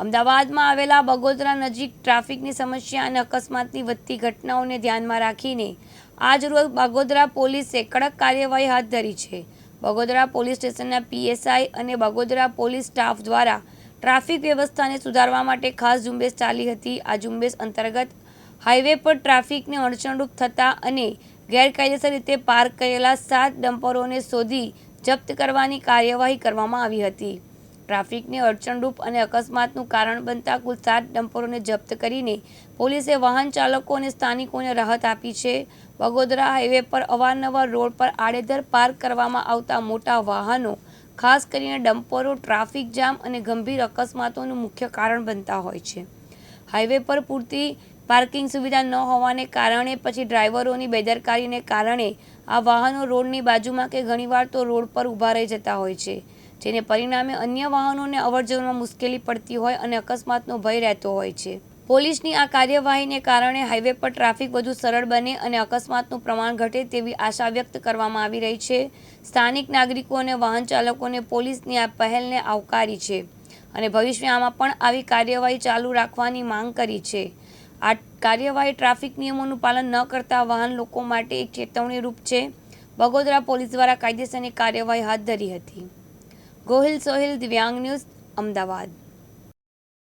અમદાવાદમાં આવેલા બગોદરા નજીક ટ્રાફિકની સમસ્યા અને અકસ્માતની વધતી ઘટનાઓને ધ્યાનમાં રાખીને આજરોજ બગોદરા પોલીસે કડક કાર્યવાહી હાથ ધરી છે. બગોદરા પોલીસ સ્ટેશનના પીએસઆઈ અને બગોદરા પોલીસ સ્ટાફ દ્વારા ટ્રાફિક વ્યવસ્થાને સુધારવા માટે ખાસ ઝુંબેશ ચાલી હતી. આ ઝુંબેશ અંતર્ગત હાઈવે પર ટ્રાફિકને અડચણરૂપ થતા અને ગેરકાયદેસર રીતે પાર્ક કરેલા સાત ડમ્પરોને શોધી જપ્ત કરવાની કાર્યવાહી કરવામાં આવી હતી. ટ્રાફિકને અડચણરૂપ અને અકસ્માતનું કારણ બનતા કુલ સાત ડમ્પરોને જપ્ત કરીને પોલીસે વાહન ચાલકો અને સ્થાનિકોને રાહત આપી છે. બગોદરા હાઈવે પર અવારનવાર રોડ પર આડેધર પાર્ક કરવામાં આવતા મોટા વાહનો, ખાસ કરીને ડમ્પરો, ટ્રાફિક જામ અને ગંભીર અકસ્માતોનું મુખ્ય કારણ બનતા હોય છે. હાઈવે પર પૂરતી પાર્કિંગ સુવિધા ન હોવાને કારણે પછી ડ્રાઈવરોની બેદરકારીને કારણે આ વાહનો રોડની બાજુમાં કે ઘણીવાર તો રોડ પર ઊભા રહી જતા હોય છે. જેને પરિણામે અન્ય વાહનોને અવરજવરમાં મુશ્કેલી પડતી હોય અને અકસ્માતનો ભય રહેતો હોય છે. પોલીસની આ કાર્યવાહીને કારણે હાઈવે પર ટ્રાફિક વધુ સરળ બને અને અકસ્માતનું પ્રમાણ ઘટે તેવી આશા વ્યક્ત કરવામાં આવી રહી છે. સ્થાનિક નાગરિકો અને વાહન ચાલકોને પોલીસની આ પહેલને આવકારી છે અને ભવિષ્યમાં પણ આવી કાર્યવાહી ચાલુ રાખવાની માંગ કરી છે. આ કાર્યવાહી ટ્રાફિક નિયમોનું પાલન ન કરતા વાહન લોકો માટે એક ચેતવણી રૂપ છે. બગોદરા પોલીસ દ્વારા કાયદેસરની કાર્યવાહી હાથ ધરી હતી. ગોહિલ સોહિલ દિવ્યાંગ ન્યૂઝ અમદાવાદ